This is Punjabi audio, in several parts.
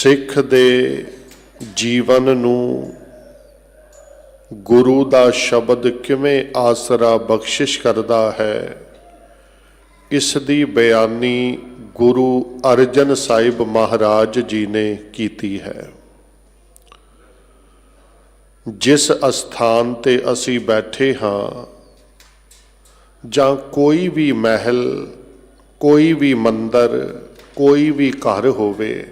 ਸਿੱਖ ਦੇ ਜੀਵਨ ਨੂੰ ਗੁਰੂ ਦਾ ਸ਼ਬਦ ਕਿਵੇਂ ਆਸਰਾ ਬਖਸ਼ਿਸ਼ ਕਰਦਾ ਹੈ, ਇਸ ਦੀ ਬਿਆਨੀ ਗੁਰੂ ਅਰਜਨ ਸਾਹਿਬ ਮਹਾਰਾਜ ਜੀ ਨੇ ਕੀਤੀ ਹੈ। ਜਿਸ ਅਸਥਾਨ ਤੇ ਅਸੀਂ ਬੈਠੇ ਹਾਂ ਜਾਂ ਕੋਈ ਵੀ ਮਹਿਲ, ਕੋਈ ਵੀ ਮੰਦਰ, ਕੋਈ ਵੀ ਘਰ ਹੋਵੇ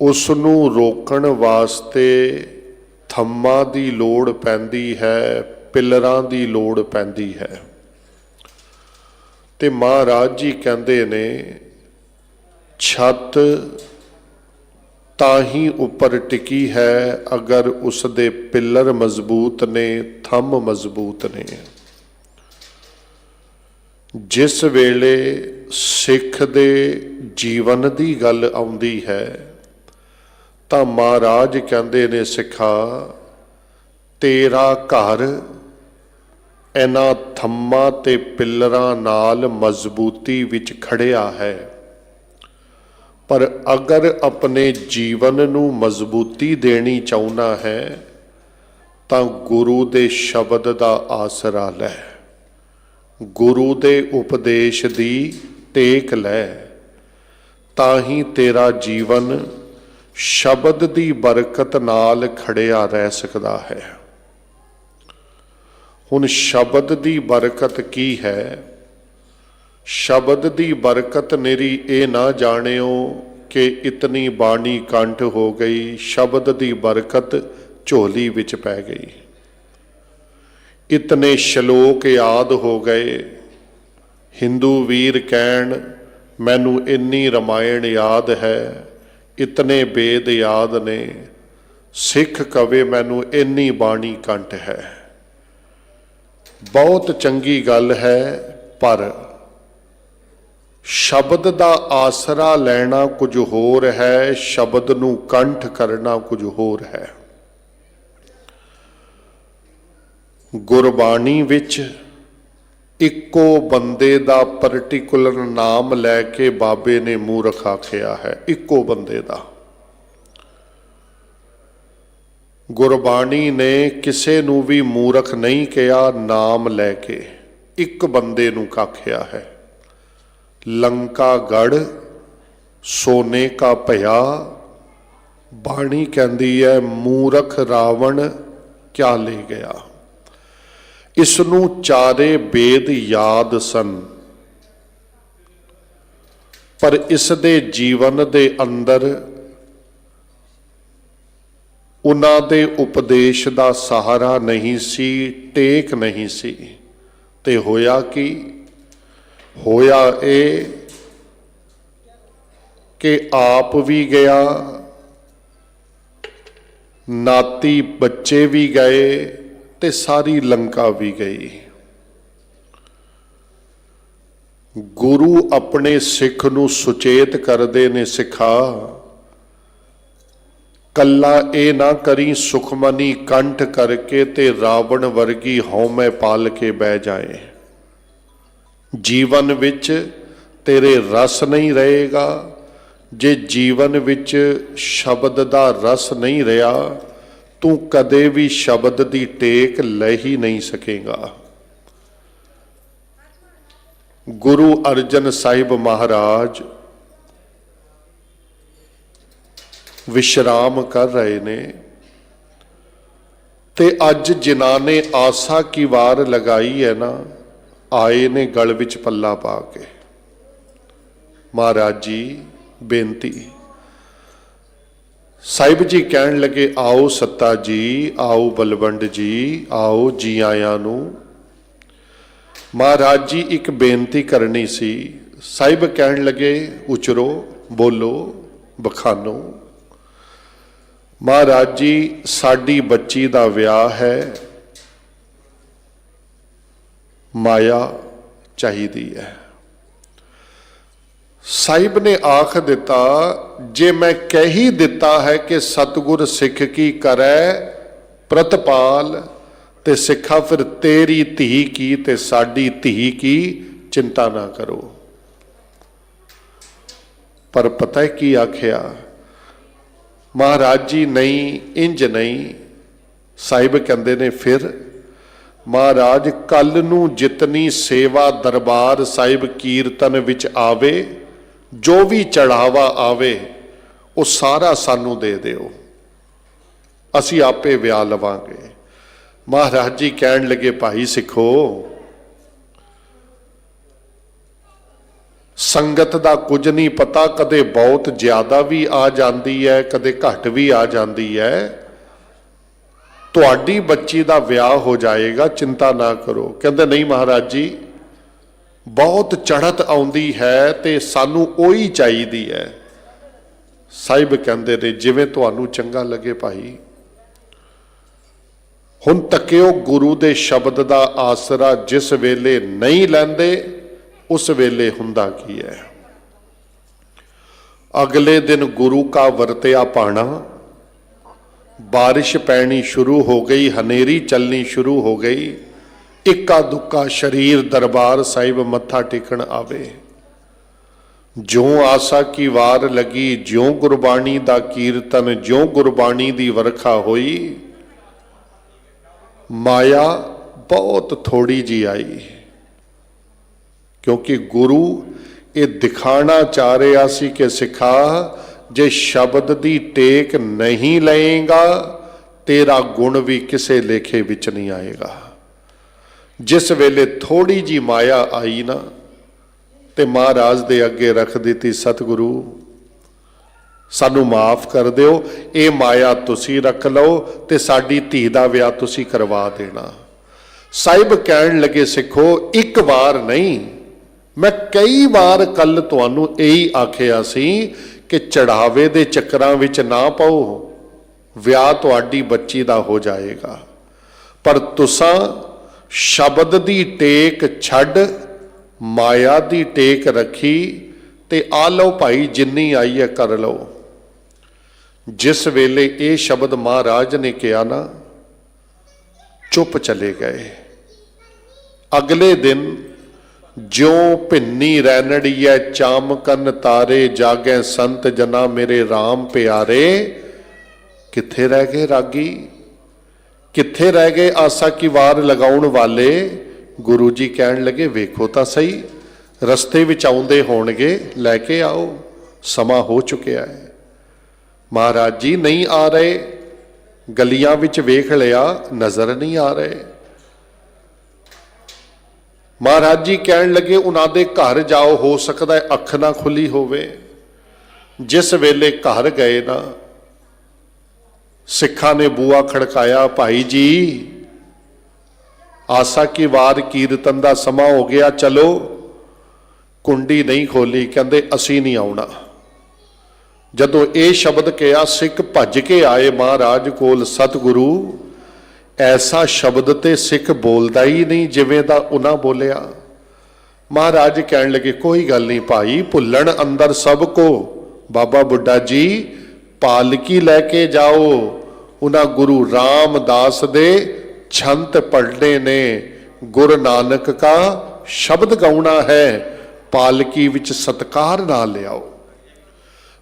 ਉਸ ਨੂੰ ਰੋਕਣ ਵਾਸਤੇ ਥੰਮਾਂ ਦੀ ਲੋੜ ਪੈਂਦੀ ਹੈ, ਪਿਲਰਾਂ ਦੀ ਲੋੜ ਪੈਂਦੀ ਹੈ। ਤੇ ਮਹਾਰਾਜ ਜੀ ਕਹਿੰਦੇ ਨੇ, ਛੱਤ ਤਾਂ ਹੀ ਉੱਪਰ ਟਿਕੀ ਹੈ, ਅਗਰ ਉਸ ਦੇ ਪਿੱਲਰ ਮਜ਼ਬੂਤ ਨੇ, ਥੰਮ ਮਜ਼ਬੂਤ ਨੇ। ਜਿਸ ਵੇਲੇ ਸਿੱਖ ਦੇ ਜੀਵਨ ਦੀ ਗੱਲ ਆਉਂਦੀ ਹੈ ਤਾਂ ਮਹਾਰਾਜ ਕਹਿੰਦੇ ਨੇ, ਸਿੱਖਾ, ਤੇਰਾ ਘਰ ਇਹਨਾਂ ਥੰਮਾਂ ਤੇ ਪਿੱਲਰਾਂ ਨਾਲ ਮਜ਼ਬੂਤੀ ਵਿੱਚ ਖੜਿਆ ਹੈ। ਪਰ ਅਗਰ ਆਪਣੇ ਜੀਵਨ ਨੂੰ ਮਜ਼ਬੂਤੀ ਦੇਣੀ ਚਾਹੁੰਦਾ ਹੈ, ਤਾਂ ਗੁਰੂ ਦੇ ਸ਼ਬਦ ਦਾ ਆਸਰਾ ਲੈ। ਗੁਰੂ ਦੇ ਉਪਦੇਸ਼ ਦੀ ਟੇਕ ਲੈ। ਤਾਂ ਹੀ ਤੇਰਾ ਜੀਵਨ ਸ਼ਬਦ ਦੀ ਬਰਕਤ ਨਾਲ ਖੜਿਆ ਰਹਿ ਸਕਦਾ ਹੈ। ਹੁਣ ਸ਼ਬਦ ਦੀ ਬਰਕਤ ਕੀ ਹੈ? ਸ਼ਬਦ ਦੀ ਬਰਕਤ ਮੇਰੀ ਇਹ ਨਾ ਜਾਣਿਓ ਕਿ ਇਤਨੀ ਬਾਣੀ ਕੰਠ ਹੋ ਗਈ, ਸ਼ਬਦ ਦੀ ਬਰਕਤ ਝੋਲੀ ਵਿੱਚ ਪੈ ਗਈ। ਇਤਨੇ ਸ਼ਲੋਕ ਯਾਦ ਹੋ ਗਏ। ਹਿੰਦੂ ਵੀਰ ਕਹਿਣ, ਮੈਨੂੰ ਇੰਨੀ ਰਮਾਇਣ ਯਾਦ ਹੈ ਇਤਨੇ ਬੇਦ ਯਾਦ ਨੇ, ਸਿੱਖ ਕਵੇ ਮੈਨੂੰ ਇੰਨੀ ਬਾਣੀ ਕੰਠ ਹੈ। ਬਹੁਤ ਚੰਗੀ ਗੱਲ ਹੈ, ਪਰ ਸ਼ਬਦ ਦਾ ਆਸਰਾ ਲੈਣਾ ਕੁਝ ਹੋਰ ਹੈ, ਸ਼ਬਦ ਨੂੰ ਕੰਠ ਕਰਨਾ ਕੁਝ ਹੋਰ ਹੈ। ਗੁਰਬਾਣੀ ਵਿੱਚ ਇੱਕੋ ਬੰਦੇ ਦਾ ਪਾਰਟਿਕੂਲਰ ਨਾਮ ਲੈ ਕੇ ਬਾਬੇ ਨੇ ਮੂਰਖ ਆਖਿਆ ਹੈ, ਇੱਕੋ ਬੰਦੇ ਦਾ। ਗੁਰਬਾਣੀ ਨੇ ਕਿਸੇ ਨੂੰ ਵੀ ਮੂਰਖ ਨਹੀਂ ਕਿਹਾ, ਨਾਮ ਲੈ ਕੇ ਇੱਕ ਬੰਦੇ ਨੂੰ ਕਾਖਿਆ ਹੈ। ਲੰਕਾ ਗੜ, ਸੋਨੇ ਕਾ ਭਇਆ, ਬਾਣੀ ਕਹਿੰਦੀ ਹੈ, ਮੂਰਖ ਰਾਵਣ ਕਿਆ ਲੈ ਗਿਆ? ਇਸ ਨੂੰ ਚਾਰੇ ਵੇਦ ਯਾਦ ਸਨ? ਪਰ ਇਸ ਦੇ ਜੀਵਨ ਦੇ ਅੰਦਰ ਉਹਨਾਂ ਦੇ ਉਪਦੇਸ਼ ਦਾ ਸਹਾਰਾ ਨਹੀਂ ਸੀ, ਟੇਕ ਨਹੀਂ ਸੀ। ਤੇ ਹੋਇਆ ਕਿ? ਹੋਇਆ ਇਹ ਕਿ ਆਪ ਵੀ ਗਿਆ, ਨਾਤੀ ਬੱਚੇ ਵੀ ਗਏ ਤੇ ਸਾਰੀ ਲੰਕਾ ਵੀ ਗਈ। ਗੁਰੂ ਆਪਣੇ ਸਿੱਖ ਨੂੰ ਸੁਚੇਤ ਕਰਦੇ ਨੇ ਸਿਖਾ। ਕੱਲਾ ਇਹ ਨਾ ਕਰੀ ਸੁਖਮਨੀ ਕੰਠ ਕਰਕੇ ਤੇ ਰਾਵਣ ਵਰਗੀ ਹਉਮੈ ਪਾਲ ਕੇ ਬਹਿ ਜਾਏ। ਜੀਵਨ ਵਿੱਚ ਤੇਰੇ ਰਸ ਨਹੀਂ ਰਹੇਗਾ। ਜੇ ਜੀਵਨ ਵਿੱਚ ਸ਼ਬਦ ਦਾ ਰਸ ਨਹੀਂ ਰਿਹਾ ਤੂੰ ਕਦੇ ਵੀ ਸ਼ਬਦ ਦੀ ਟੇਕ ਲੈ ਹੀ ਨਹੀਂ ਸਕੇਗਾ। ਗੁਰੂ ਅਰਜਨ ਸਾਹਿਬ ਮਹਾਰਾਜ ਵਿਸ਼ਰਾਮ ਕਰ ਰਹੇ ਨੇ ਤੇ ਅੱਜ ਜਿਨ੍ਹਾਂ ਨੇ ਆਸਾ ਕੀ ਵਾਰ ਲਗਾਈ ਹੈ ਨਾ, ਆਏ ਨੇ ਗਲ ਵਿੱਚ ਪੱਲਾ ਪਾ ਕੇ। ਮਹਾਰਾਜ ਜੀ, ਬੇਨਤੀ। ਸਾਹਿਬ ਜੀ ਕਹਿਣ ਲੱਗੇ, ਆਓ ਸੱਤਾ ਜੀ, ਆਓ ਬਲਵੰਡ ਜੀ, ਆਓ ਜੀ ਆਇਆਂ ਨੂੰ। ਮਹਾਰਾਜ ਜੀ, ਇੱਕ ਬੇਨਤੀ ਕਰਨੀ ਸੀ। ਸਾਹਿਬ ਕਹਿਣ ਲੱਗੇ, ਉਚਰੋ, ਬੋਲੋ, ਬਖਾਨੋ। ਮਹਾਰਾਜ ਜੀ, ਸਾਡੀ ਬੱਚੀ ਦਾ ਵਿਆਹ ਹੈ। ਮਾਇਆ ਚਾਹੀਦੀ ਹੈ। ਸਾਹਿਬ ਨੇ ਆਖ ਦਿੱਤਾ, ਜੇ ਮੈਂ ਕਹਿ ਹੀ ਦਿੱਤਾ ਹੈ ਕਿ ਸਤਿਗੁਰ ਸਿੱਖ ਕੀ ਕਰੈ, ਪ੍ਰਤਪਾਲ, ਤੇ ਸਿੱਖਾ ਫਿਰ ਤੇਰੀ ਧੀ ਕੀ ਤੇ ਸਾਡੀ ਧੀ ਕੀ, ਚਿੰਤਾ ਨਾ ਕਰੋ। ਪਰ ਪਤਾ ਹੈ ਕੀ ਆਖਿਆ? ਮਹਾਰਾਜ ਜੀ ਨਹੀਂ, ਇੰਜ ਨਹੀਂ। ਸਾਹਿਬ ਕਹਿੰਦੇ ਨੇ ਫਿਰ, ਮਹਾਰਾਜ ਕੱਲ ਨੂੰ ਜਿਤਨੀ ਸੇਵਾ ਦਰਬਾਰ ਸਾਹਿਬ ਕੀਰਤਨ ਵਿੱਚ ਆਵੇ ਜੋ ਵੀ ਚੜਾਵਾ ਆਵੇ, ਉਹ ਸਾਰਾ ਸਾਨੂੰ ਦੇ ਦਿਓ। ਅਸੀਂ ਆਪੇ ਵਿਆਹ ਲਵਾਂਗੇ। ਮਹਾਰਾਜ ਜੀ ਕਹਿਣ ਲੱਗੇ, ਭਾਈ ਸਿੱਖੋ, ਸੰਗਤ ਦਾ ਕੁਝ ਨਹੀਂ ਪਤਾ, ਕਦੇ ਬਹੁਤ ਜ਼ਿਆਦਾ ਵੀ ਆ ਜਾਂਦੀ ਹੈ, ਕਦੇ ਘੱਟ ਵੀ ਆ ਜਾਂਦੀ ਹੈ। ਤੁਹਾਡੀ ਬੱਚੀ ਦਾ ਵਿਆਹ ਹੋ ਜਾਏਗਾ, ਚਿੰਤਾ ਨਾ ਕਰੋ। ਕਹਿੰਦੇ, ਨਹੀਂ ਮਹਾਰਾਜ ਜੀ ਬਹੁਤ ਚੜ੍ਹਤ ਆਉਂਦੀ ਹੈ ਤੇ ਸਾਨੂੰ ਉਹੀ ਚਾਹੀਦੀ ਹੈ। ਸਾਹਿਬ ਕਹਿੰਦੇ ਨੇ, ਜਿਵੇਂ ਤੁਹਾਨੂੰ ਚੰਗਾ ਲੱਗੇ ਭਾਈ। ਹੁਣ ਤੱਕਿਓ ਗੁਰੂ ਦੇ ਸ਼ਬਦ ਦਾ ਆਸਰਾ ਜਿਸ ਵੇਲੇ ਨਹੀਂ ਲੈਂਦੇ, ਉਸ ਵੇਲੇ ਹੁੰਦਾ ਕੀ ਹੈ। ਅਗਲੇ ਦਿਨ ਗੁਰੂ ਕਾ ਵਰਤਿਆ ਪਾਣਾ। ਬਾਰਿਸ਼ ਪੈਣੀ ਸ਼ੁਰੂ ਹੋ ਗਈ, ਹਨੇਰੀ ਚੱਲਣੀ ਸ਼ੁਰੂ ਹੋ ਗਈ। ਇੱਕਾ ਦੁੱਕਾ ਸ਼ਰੀਰ ਦਰਬਾਰ ਸਾਹਿਬ ਮੱਥਾ ਟੇਕਣ ਆਵੇ। ਜਿਉਂ ਆਸਾ ਕੀ ਵਾਰ ਲੱਗੀ, ਜਿਉਂ ਗੁਰਬਾਣੀ ਦਾ ਕੀਰਤਨ, ਜਿਉਂ ਗੁਰਬਾਣੀ ਦੀ ਵਰਖਾ ਹੋਈ, ਮਾਇਆ ਬਹੁਤ ਥੋੜੀ ਜੀ ਆਈ। ਕਿਉਂਕਿ ਗੁਰੂ ਇਹ ਦਿਖਾਣਾ ਚਾਹ ਰਿਹਾ ਸੀ ਕਿ ਸਿੱਖਾ, ਜੇ ਸ਼ਬਦ ਦੀ ਟੇਕ ਨਹੀਂ ਲਏਗਾ, ਤੇਰਾ ਗੁਣ ਵੀ ਕਿਸੇ ਲੇਖੇ ਵਿੱਚ ਨਹੀਂ ਆਏਗਾ। ਜਿਸ ਵੇਲੇ ਥੋੜੀ ਜੀ ਮਾਇਆ ਆਈ ਨਾ ਤੇ ਮਹਾਰਾਜ ਦੇ ਅੱਗੇ ਰੱਖ ਦਿੱਤੀ ਸਤਿਗੁਰੂ, ਸਾਨੂੰ ਮਾਫ ਕਰ ਦਿਓ, ਇਹ ਮਾਇਆ ਤੁਸੀਂ ਰੱਖ ਲਓ ਤੇ ਸਾਡੀ ਧੀ ਦਾ ਵਿਆਹ ਤੁਸੀਂ ਕਰਵਾ ਦੇਣਾ। ਸਾਹਿਬ ਕਹਿਣ ਲੱਗੇ, ਸਿੱਖੋ, ਇੱਕ ਵਾਰ ਨਹੀਂ, ਮੈਂ ਕਈ ਵਾਰ ਕੱਲ ਤੁਹਾਨੂੰ ਇਹੀ ਆਖਿਆ ਸੀ ਕਿ ਚੜਾਵੇ ਦੇ ਚੱਕਰਾਂ ਵਿੱਚ ਨਾ ਪਾਓ, ਵਿਆਹ ਤੁਹਾਡੀ ਬੱਚੀ ਦਾ ਹੋ ਜਾਏਗਾ। ਪਰ ਤੁਸਾਂ ਸ਼ਬਦ ਦੀ ਟੇਕ ਛੱਡ, ਮਾਇਆ ਦੀ ਟੇਕ ਰੱਖੀ, ਤੇ ਆ ਲਓ ਭਾਈ ਜਿੰਨੀ ਆਈ ਹੈ ਕਰ ਲਓ। ਜਿਸ ਵੇਲੇ ਇਹ ਸ਼ਬਦ ਮਹਾਰਾਜ ਨੇ ਕਿਹਾ ਨਾ, ਚੁੱਪ ਚਲੇ ਗਏ। ਅਗਲੇ ਦਿਨ ਜਿਉ ਭਿੰਨੀ ਰੈਣੜੀਐ ਚਾਮਕਨ ਤਾਰੇ ਜਾਗੈ ਸੰਤ ਜਨਾ ਮੇਰੇ RAM ਪਿਆਰੇ, ਕਿੱਥੇ ਰਹਿ ਗਏ ਰਾਗੀ? ਕਿੱਥੇ ਰਹਿ ਗਏ? ਆਸਾ ਕੀ ਵਾਰ ਲਗਾਉਣ ਵਾਲੇ? ਗੁਰੂ ਜੀ ਕਹਿਣ ਲੱਗੇ, ਵੇਖੋ ਤਾਂ ਸਹੀ, ਰਸਤੇ ਵਿੱਚ ਆਉਂਦੇ ਹੋਣਗੇ, ਲੈ ਕੇ ਆਓ, ਸਮਾਂ ਹੋ ਚੁੱਕਿਆ ਹੈ। ਮਹਾਰਾਜ ਜੀ ਨਹੀਂ ਆ ਰਹੇ, ਗਲੀਆਂ ਵਿੱਚ ਵੇਖ ਲਿਆ, ਨਜ਼ਰ ਨਹੀਂ ਆ ਰਹੇ। ਮਹਾਰਾਜ ਜੀ ਕਹਿਣ ਲੱਗੇ, ਉਹਨਾਂ ਦੇ ਘਰ ਜਾਓ, ਹੋ ਸਕਦਾ ਅੱਖ ਨਾ ਖੁੱਲੀ ਹੋਵੇ। ਜਿਸ ਵੇਲੇ ਘਰ ਗਏ ਨਾ ਸਿੱਖਾਂ ਨੇ ਬੂਆ ਖੜਕਾਇਆ, ਭਾਈ ਜੀ, ਆਸਾ ਕੀ ਵਾਰ ਕੀਰਤਨ ਦਾ ਸਮਾਂ ਹੋ ਗਿਆ, ਚਲੋ। ਕੁੰਡੀ ਨਹੀਂ ਖੋਲੀ, ਕਹਿੰਦੇ, ਅਸੀਂ ਨਹੀਂ ਆਉਣਾ। ਜਦੋਂ ਇਹ ਸ਼ਬਦ ਕਿਹਾ, ਸਿੱਖ ਭੱਜ ਕੇ ਆਏ ਮਹਾਰਾਜ ਕੋਲ, ਸਤਿਗੁਰੂ, ਐਸਾ ਸ਼ਬਦ ਤੇ ਸਿੱਖ ਬੋਲਦਾ ਹੀ ਨਹੀਂ, ਜਿਵੇਂ ਦਾ ਉਹਨਾਂ ਬੋਲਿਆ। ਮਹਾਰਾਜ ਕਹਿਣ ਲੱਗੇ, ਕੋਈ ਗੱਲ ਨਹੀਂ ਭਾਈ, ਭੁੱਲਣ ਅੰਦਰ ਸਭ ਕੋ। ਬਾਬਾ ਬੁੱਢਾ ਜੀ ਪਾਲਕੀ ਲੈ ਕੇ ਜਾਓ। ਉਹਨਾਂ ਗੁਰੂ ਰਾਮਦਾਸ ਦੇ ਛੰਤ ਪੜਨੇ ਨੇ, ਗੁਰੂ ਨਾਨਕ ਕਾ ਸ਼ਬਦ ਗਾਉਣਾ ਹੈ, ਪਾਲਕੀ ਵਿੱਚ ਸਤਕਾਰ ਨਾ ਲਿਆਓ।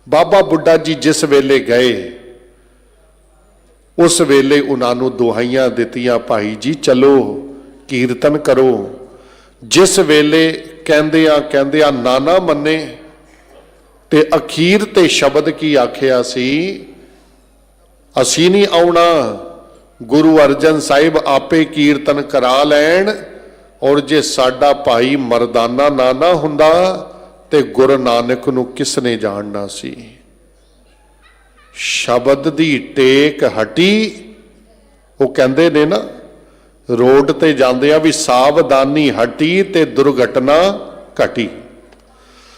ਬਾਬਾ ਬੁੱਢਾ ਜੀ ਜਿਸ ਵੇਲੇ ਗਏ, ਉਸ ਵੇਲੇ ਉਹਨਾਂ ਨੂੰ ਦੁਹਾਈਆਂ ਦਿੱਤੀਆਂ, ਭਾਈ ਜੀ ਚਲੋ, ਕੀਰਤਨ ਕਰੋ। ਜਿਸ ਵੇਲੇ ਕਹਿੰਦਿਆਂ ਕਹਿੰਦਿਆਂ ਨਾਨਾ ਮੰਨੇ ਤੇ ਅਖੀਰ ਤੇ ਸ਼ਬਦ ਕੀ ਆਖਿਆ ਸੀ? ਅਸੀਂ ਨਹੀਂ ਆਉਣਾ। ਗੁਰੂ ਅਰਜਨ ਸਾਹਿਬ ਆਪੇ ਕੀਰਤਨ ਕਰਾ ਲੈਣ ਔਰ ਜੇ ਸਾਡਾ ਭਾਈ ਮਰਦਾਨਾ ਨਾ ਨਾ ਹੁੰਦਾ ਤੇ ਗੁਰੂ ਨਾਨਕ ਨੂੰ ਕਿਸ ਨੇ ਜਾਣਨਾ ਸੀ? ਸ਼ਬਦ ਦੀ ਟੇਕ ਹਟੀ। ਉਹ ਕਹਿੰਦੇ ਨੇ ਨਾ, ਰੋਡ ਤੇ ਜਾਂਦੇ ਆ ਵੀ ਸਾਵਧਾਨੀ ਹਟੀ ਤੇ ਦੁਰਘਟਨਾ ਘਟੀ।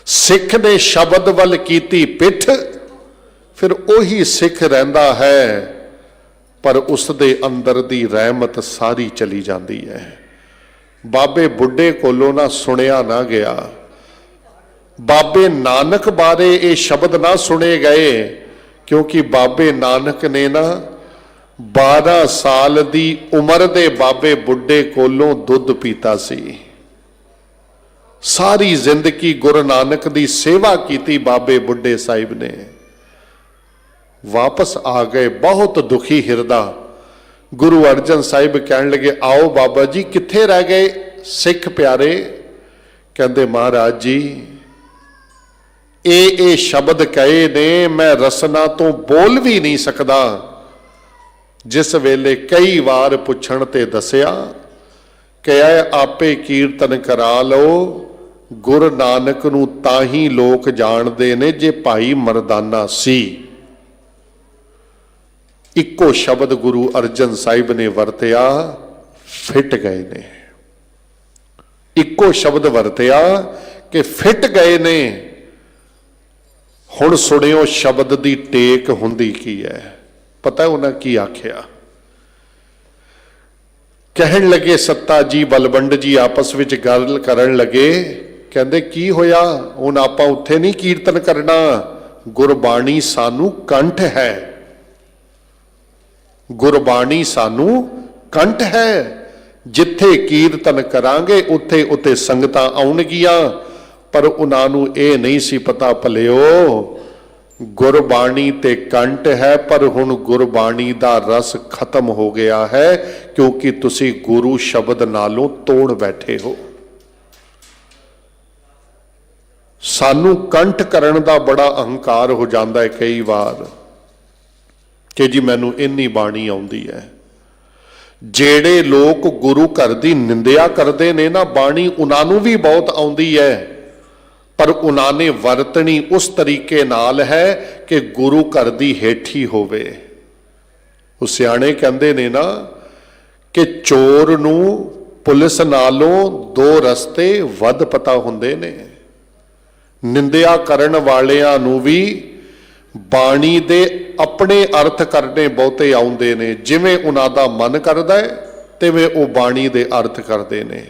ਸਿੱਖ ਦੇ ਸ਼ਬਦ ਵੱਲ ਕੀਤੀ ਪਿੱਠ, ਫਿਰ ਉਹੀ ਸਿੱਖ ਰਹਿੰਦਾ ਹੈ, ਪਰ ਉਸ ਦੇ ਅੰਦਰ ਦੀ ਰਹਿਮਤ ਸਾਰੀ ਚਲੀ ਜਾਂਦੀ ਹੈ। ਬਾਬੇ ਬੁੱਢੇ ਕੋਲੋਂ ਨਾ ਸੁਣਿਆ ਨਾ ਗਿਆ। ਬਾਬੇ ਨਾਨਕ ਬਾਰੇ ਇਹ ਸ਼ਬਦ ਨਾ ਸੁਣੇ ਗਏ, ਕਿਉਂਕਿ ਬਾਬੇ ਨਾਨਕ ਨੇ ਨਾ 12 ਸਾਲ ਦੀ ਉਮਰ ਦੇ ਬਾਬੇ ਬੁੱਢੇ ਕੋਲੋਂ ਦੁੱਧ ਪੀਤਾ ਸੀ। ਸਾਰੀ ਜ਼ਿੰਦਗੀ ਗੁਰੂ ਨਾਨਕ ਦੀ ਸੇਵਾ ਕੀਤੀ ਬਾਬੇ ਬੁੱਢੇ ਸਾਹਿਬ ਨੇ। ਵਾਪਸ ਆ ਗਏ, ਬਹੁਤ ਦੁਖੀ ਹਿਰਦਾ। ਗੁਰੂ ਅਰਜਨ ਸਾਹਿਬ ਕਹਿਣ ਲੱਗੇ, ਆਓ ਬਾਬਾ ਜੀ, ਕਿੱਥੇ ਰਹਿ ਗਏ ਸਿੱਖ ਪਿਆਰੇ? ਕਹਿੰਦੇ, ਮਹਾਰਾਜ ਜੀ, ਇਹ ਇਹ ਸ਼ਬਦ ਕਹੇ ਨੇ, ਮੈਂ ਰਸਨਾ ਤੋਂ ਬੋਲ ਵੀ ਨਹੀਂ ਸਕਦਾ। ਜਿਸ ਵੇਲੇ ਕਈ ਵਾਰ ਪੁੱਛਣ ਤੇ ਦੱਸਿਆ ਕਿ ਆਪੇ ਕੀਰਤਨ ਕਰਾ ਲਓ ਗੁਰ ਨਾਨਕ ਨੂੰ ਤਾਂ ਹੀ ਲੋਕ ਜਾਣਦੇ ਨੇ ਜੇ ਭਾਈ ਮਰਦਾਨਾ ਸੀ। ਇੱਕੋ ਸ਼ਬਦ ਗੁਰੂ ਅਰਜਨ ਸਾਹਿਬ ਨੇ ਵਰਤਿਆ, ਫਿੱਟ ਗਏ ਨੇ। ਇੱਕੋ ਸ਼ਬਦ ਵਰਤਿਆ ਕਿ ਫਿੱਟ ਗਏ ਨੇ। ਹੁਣ ਸੁਣਿਓ ਸ਼ਬਦ ਦੀ ਟੇਕ ਹੁੰਦੀ ਕੀ ਹੈ ਪਤਾ ਉਹਨਾਂ ਕੀ ਆਖਿਆ? ਕਹਿਣ ਲੱਗੇ ਸੱਤਾ ਜੀ ਬਲਵੰਡ ਜੀ ਆਪਸ ਵਿੱਚ ਗੱਲ ਕਰਨ ਲੱਗੇ ਕਹਿੰਦੇ, ਕੀ ਹੋਇਆ? ਹੁਣ ਆਪਾਂ ਉੱਥੇ ਨਹੀਂ ਕੀਰਤਨ ਕਰਨਾ। ਗੁਰਬਾਣੀ ਸਾਨੂੰ ਕੰਠ ਹੈ। ਗੁਰਬਾਣੀ ਸਾਨੂੰ ਕੰਠ ਹੈ। ਜਿੱਥੇ ਕੀਰਤਨ ਕਰਾਂਗੇ, ਉੱਥੇ ਉੱਥੇ ਸੰਗਤਾਂ ਆਉਣਗੀਆਂ। ਪਰ ਉਹਨਾਂ ਨੂੰ ਇਹ ਨਹੀਂ ਸੀ ਪਤਾ, ਭਲਿਓ, ਗੁਰਬਾਣੀ ਤੇ ਕੰਠ ਹੈ, ਪਰ ਹੁਣ ਗੁਰਬਾਣੀ ਦਾ ਰਸ ਖਤਮ ਹੋ ਗਿਆ ਹੈ, ਕਿਉਂਕਿ ਤੁਸੀਂ ਗੁਰੂ ਸ਼ਬਦ ਨਾਲੋਂ ਤੋੜ ਬੈਠੇ ਹੋ। ਸਾਨੂੰ ਕੰਠ ਕਰਨ ਦਾ ਬੜਾ ਅਹੰਕਾਰ ਹੋ ਜਾਂਦਾ ਹੈ ਕਈ ਵਾਰ ਕਿ ਜੀ ਮੈਨੂੰ ਇੰਨੀ ਬਾਣੀ ਆਉਂਦੀ ਹੈ। ਜਿਹੜੇ ਲੋਕ ਗੁਰੂ ਘਰ ਦੀ ਨਿੰਦਿਆ ਕਰਦੇ ਨੇ ਨਾ, ਬਾਣੀ ਉਹਨਾਂ ਨੂੰ ਵੀ ਬਹੁਤ ਆਉਂਦੀ ਹੈ। ਪਰ ਉਹਨਾਂ ਨੇ ਵਰਤਣੀ ਉਸ ਤਰੀਕੇ ਨਾਲ ਹੈ ਕਿ ਗੁਰੂ ਘਰ ਦੀ ਹੇਠੀ ਹੋਵੇ। ਉਹ ਸਿਆਣੇ ਕਹਿੰਦੇ ਨੇ ਨਾ ਕਿ ਚੋਰ ਨੂੰ ਪੁਲਿਸ ਨਾਲੋਂ ਦੋ ਰਸਤੇ ਵੱਧ ਪਤਾ ਹੁੰਦੇ ਨੇ। ਨਿੰਦਿਆ ਕਰਨ ਵਾਲਿਆਂ ਨੂੰ ਵੀ ਬਾਣੀ ਦੇ ਆਪਣੇ ਅਰਥ ਕਰਨੇ ਬਹੁਤੇ ਆਉਂਦੇ ਨੇ, ਜਿਵੇਂ ਉਹਨਾਂ ਦਾ ਮਨ ਕਰਦਾ ਹੈ, ਤਿਵੇਂ ਉਹ ਬਾਣੀ ਦੇ ਅਰਥ ਕਰਦੇ ਨੇ।